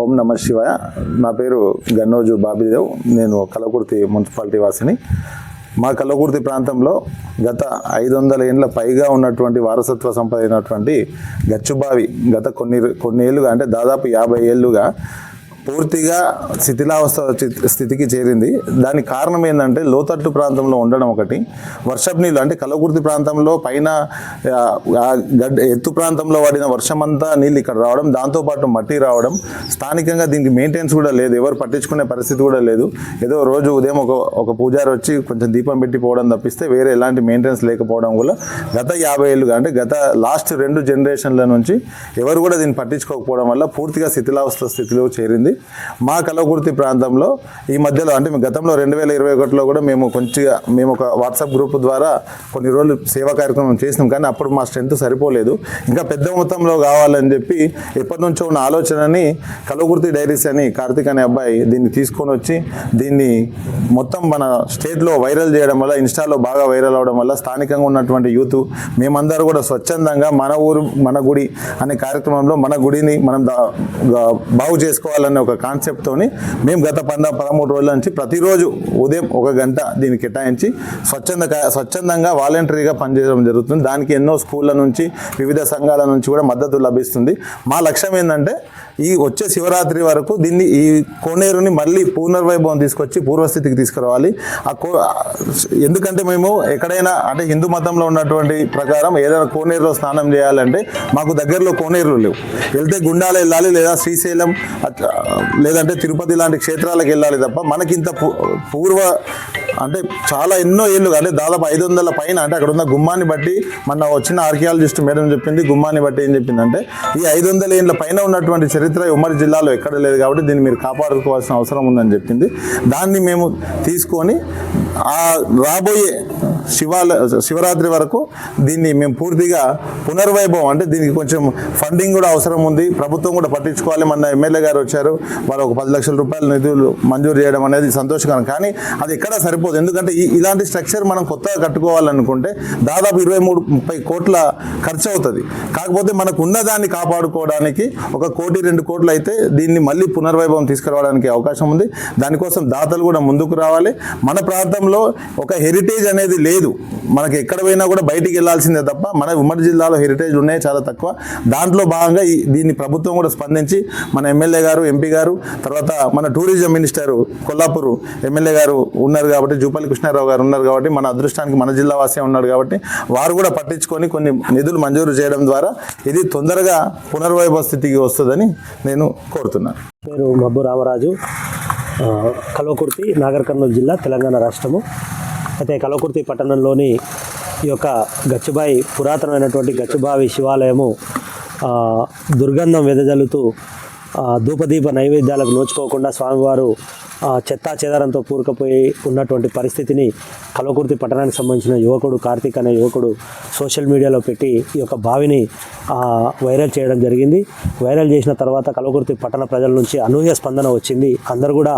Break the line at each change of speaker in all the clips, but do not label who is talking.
ఓం నమ శివాయ. నా పేరు గన్నోజు బాబీదేవ్. నేను కలకుర్తి మున్సిపాలిటీ వాసిని. మా కలకుర్తి ప్రాంతంలో గత ఐదు వందల ఏళ్ళ పైగా ఉన్నటువంటి వారసత్వ సంపద అయినటువంటి గచ్చుబావి గత కొన్ని కొన్ని ఏళ్ళుగా అంటే దాదాపు యాభై ఏళ్ళుగా పూర్తిగా శిథిలావస్థ స్థితికి చేరింది. దానికి కారణం ఏంటంటే లోతట్టు ప్రాంతంలో ఉండడం ఒకటి. వర్షపు నీళ్ళు అంటే కలగుర్తి ప్రాంతంలో పైన గడ్డ ఎత్తు ప్రాంతంలో పడిన వర్షమంతా నీళ్ళు ఇక్కడ రావడం దాంతోపాటు మట్టి రావడం. స్థానికంగా దీనికి మెయింటెనెన్స్ కూడా లేదు. ఎవరు పట్టించుకునే పరిస్థితి కూడా లేదు. ఏదో రోజు ఉదయం ఒక ఒక పూజారి వచ్చి కొంచెం దీపం పెట్టి పోవడం తప్పిస్తే వేరే ఎలాంటి మెయింటెనెన్స్ లేకపోవడం వల్ల గత యాభై ఏళ్ళుగా అంటే గత లాస్ట్ రెండు జనరేషన్ల నుంచి ఎవరు కూడా దీన్ని పట్టించుకోకపోవడం వల్ల పూర్తిగా శిథిలావస్థ స్థితిలో చేరింది. మా కలవకుర్తి ప్రాంతంలో ఈ మధ్యలో అంటే గతంలో రెండు వేల ఇరవై ఒకటిలో కూడా మేము కొంచెంగా మేము ఒక వాట్సాప్ గ్రూప్ ద్వారా కొన్ని రోజులు సేవా కార్యక్రమం చేసినాం. కానీ అప్పుడు మా స్ట్రెంత్ సరిపోలేదు. ఇంకా పెద్ద మొత్తంలో కావాలని చెప్పి ఎప్పటి నుంచో ఉన్న ఆలోచనని కలవకుర్తి డైరీస్ అని కార్తీక్ అనే అబ్బాయి దీన్ని తీసుకొని వచ్చి దీన్ని మొత్తం మన స్టేట్లో వైరల్ చేయడం వల్ల ఇన్స్టాలో బాగా వైరల్ అవడం వల్ల స్థానికంగా ఉన్నటువంటి యూత్ మేమందరూ కూడా స్వచ్ఛందంగా మన ఊరు మన గుడి అనే కార్యక్రమంలో మన గుడిని మనం బాగు చేసుకోవాలనే ఒక కాన్సెప్ట్తోని మేము గత పంద పదమూడు రోజుల నుంచి ప్రతిరోజు ఉదయం ఒక గంట దీన్ని కేటాయించి స్వచ్ఛంద స్వచ్ఛందంగా వాలంటరీగా పనిచేయడం జరుగుతుంది. దానికి ఎన్నో స్కూళ్ళ నుంచి వివిధ సంఘాల నుంచి కూడా మద్దతు లభిస్తుంది. మా లక్ష్యం ఏంటంటే ఈ వచ్చే శివరాత్రి వరకు దీన్ని ఈ కోనేరుని మళ్ళీ పునర్వైభవం తీసుకొచ్చి పూర్వస్థితికి తీసుకురావాలి. ఆ కో ఎందుకంటే మేము ఎక్కడైనా అంటే హిందూ మతంలో ఉన్నటువంటి ప్రకారం ఏదైనా కోనేరులో స్నానం చేయాలంటే మాకు దగ్గరలో కోనేరులు లేవు. వెళ్తే గుండాల వెళ్ళాలి లేదా శ్రీశైలం అట్లా లేదంటే తిరుపతి లాంటి క్షేత్రాలకు వెళ్ళాలి తప్ప మనకింత పూ- పూర్వ అంటే చాలా ఎన్నో ఏళ్ళు అంటే దాదాపు ఐదు వందల పైన అంటే అక్కడ ఉన్న గుమ్మాన్ని బట్టి మన వచ్చిన ఆర్కియాలజిస్ట్ మేడం చెప్పింది గుమ్మాన్ని బట్టి ఏం చెప్పిందంటే ఈ ఐదు వందల ఏళ్ళ పైన ఉన్నటువంటి చరిత్ర ఉమ్మడి జిల్లాలో ఎక్కడ లేదు కాబట్టి దీన్ని మీరు కాపాడుకోవాల్సిన అవసరం ఉందని చెప్పింది. దాన్ని మేము తీసుకొని ఆ రాబోయే శివాల శివరాత్రి వరకు దీన్ని మేము పూర్తిగా పునర్వైభవం అంటే దీనికి కొంచెం ఫండింగ్ కూడా అవసరం ఉంది. ప్రభుత్వం కూడా పట్టించుకోవాలి. మన ఎమ్మెల్యే గారు వచ్చారు. వారు ఒక పది లక్షల రూపాయల నిధులు మంజూరు చేయడం అనేది సంతోషకరం. కానీ అది ఎక్కడ సరిపోదు ఎందుకంటే ఇలాంటి స్ట్రక్చర్ మనం కొత్తగా కట్టుకోవాలనుకుంటే దాదాపు ఇరవై మూడు ముప్పై కోట్ల ఖర్చు అవుతుంది. కాకపోతే మనకు ఉన్నదాన్ని కాపాడుకోవడానికి ఒక కోటి రెండు కోట్లు అయితే దీన్ని మళ్ళీ పునర్వైభవం తీసుకురావడానికి అవకాశం ఉంది. దానికోసం దాతలు కూడా ముందుకు రావాలి. మన ప్రాంతంలో ఒక హెరిటేజ్ అనేది లేదు. మనకి ఎక్కడ పోయినా కూడా బయటికి వెళ్ళాల్సిందే తప్ప మన ఉమ్మడి జిల్లాలో హెరిటేజ్ ఉన్నాయి చాలా తక్కువ. దాంట్లో భాగంగా ఈ దీన్ని ప్రభుత్వం కూడా స్పందించి మన ఎమ్మెల్యే గారు ఎంపీ గారు తర్వాత మన టూరిజం మినిస్టర్ కొల్లాపూర్ ఎమ్మెల్యే గారు ఉన్నారు కాబట్టి జూపల్లి కృష్ణారావు గారు ఉన్నారు కాబట్టి మన అదృష్టానికి మన జిల్లా వాసే ఉన్నాడు కాబట్టి వారు కూడా పట్టించుకొని కొన్ని నిధులు మంజూరు చేయడం ద్వారా ఇది తొందరగా పునర్వైభవ స్థితికి వస్తుందని నేను కోరుతున్నాను.
పేరు మబ్బు రామరాజు. కలవకుర్తి నాగర్ కర్నూలు జిల్లా తెలంగాణ రాష్ట్రము. అయితే కలవకుర్తి పట్టణంలోని ఈ యొక్క గచ్చుబాయి పురాతనమైనటువంటి గచ్చుబావి శివాలయము దుర్గంధం వెదజల్లుతూ ధూపదీప నైవేద్యాలకు నోచుకోకుండా స్వామివారు చెత్తా చెదారంతో కూరుకుపోయి ఉన్నటువంటి పరిస్థితిని కలవకుర్తి పట్టణానికి సంబంధించిన యువకుడు కార్తీక్ అనే యువకుడు సోషల్ మీడియాలో పెట్టి ఈ యొక్క బావిని వైరల్ చేయడం జరిగింది. వైరల్ చేసిన తర్వాత కలవకుర్తి పట్టణ ప్రజల నుంచి అనూహ్య స్పందన వచ్చింది. అందరూ కూడా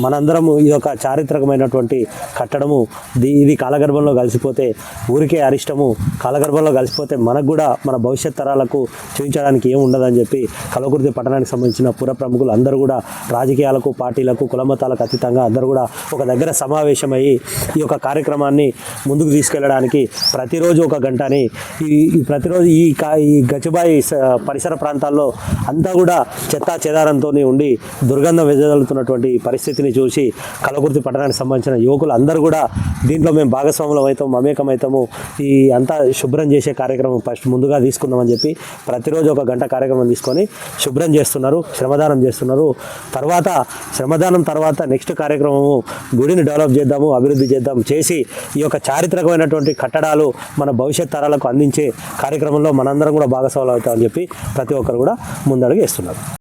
మనందరము ఈ యొక్క చారిత్రకమైనటువంటి కట్టడము ది- ఇది కాలగర్భంలో కలిసిపోతే ఊరికే అరిష్టము కాలగర్భంలో కలిసిపోతే మనకు కూడా మన భవిష్యత్ తరాలకు చూపించడానికి ఏం ఉండదని చెప్పి కలవకుర్తి పట్టణానికి సంబంధించిన పుర ప్రముఖులు అందరూ కూడా రాజకీయాలకు పార్టీలకు కులమత కులమతాలకు అతీతంగా అందరూ కూడా ఒక దగ్గర సమావేశమయ్యి ఈ యొక్క కార్యక్రమాన్ని ముందుకు తీసుకెళ్ళడానికి ప్రతిరోజు ఒక గంటని ఈ ప్రతిరోజు ఈ కా ఈ గచ్చిబాయి స- పరిసర ప్రాంతాల్లో అంతా కూడా చెత్తా చెదారంతో ఉండి దుర్గంధం వెదజల్లుతున్నటువంటి పరిస్థితిని చూసి కలకుర్తి పట్టణానికి సంబంధించిన యువకులు అందరూ కూడా దీంట్లో మేము భాగస్వాములం అవుతాం మమేకం అవుతాము. ఈ అంతా శుభ్రం చేసే కార్యక్రమం ఫస్ట్ ముందుగా తీసుకుందామని చెప్పి ప్రతిరోజు ఒక గంట కార్యక్రమం తీసుకొని శుభ్రం చేస్తున్నారు శ్రమదానం చేస్తున్నారు. తర్వాత శ్రమదానం తర్వాత తర్వాత నెక్స్ట్ కార్యక్రమము గుడిని డెవలప్ చేద్దాము అభివృద్ధి చేద్దాం చేసి ఈ యొక్క చారిత్రకమైనటువంటి కట్టడాలు మన భవిష్యత్ తరాలకు అందించే కార్యక్రమంలో మనందరం కూడా భాగస్వాములు అవుతామని చెప్పి ప్రతి ఒక్కరు కూడా ముందడుగు వేస్తున్నారు.